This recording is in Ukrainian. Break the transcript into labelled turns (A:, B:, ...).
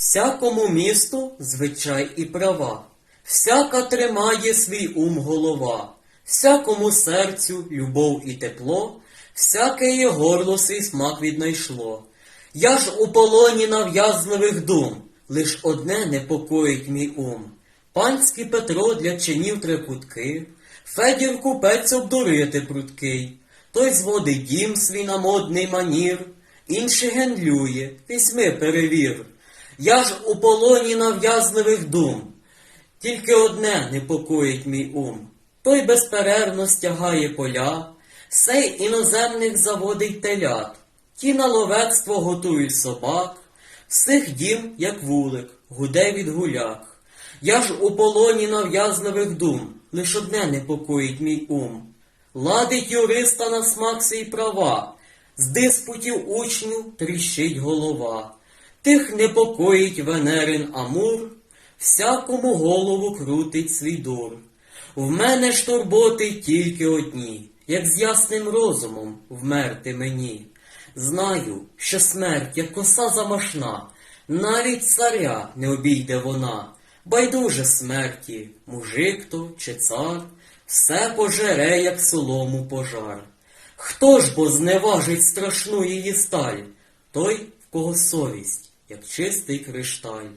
A: Всякому місту звичай і права, всяка тримає свій ум голова, всякому серцю любов і тепло, всяке є горло свій смак віднайшло. Я ж у полоні нав'язливих дум, лиш одне непокоїть мій ум. Панський Петро для чинів трикутки, Федір купець обдурити прудкий, той зводить дім свій на модний манір, інший гендлює, візьми перевір. Я ж у полоні нав'язливих дум, тільки одне непокоїть мій ум. Той безперервно стягає поля, сей іноземних заводить телят, ті на ловецтво готують собак, всіх дім, як вулик, гуде від гуляк. Я ж у полоні нав'язливих дум, лиш одне непокоїть мій ум. Ладить юриста на смак свій права, з диспутів учню тріщить голова. Тих непокоїть Венерин Амур, всякому голову крутить свій дур. В мене ж турботи тільки одні, як з ясним розумом вмерти мені. Знаю, що смерть, як коса замашна, навіть царя не обійде вона. Байдуже смерті, мужик то чи цар, все пожере, як солому пожар. Хто ж бо зневажить страшну її сталь? Той, в кого совість, як чистий кришталь.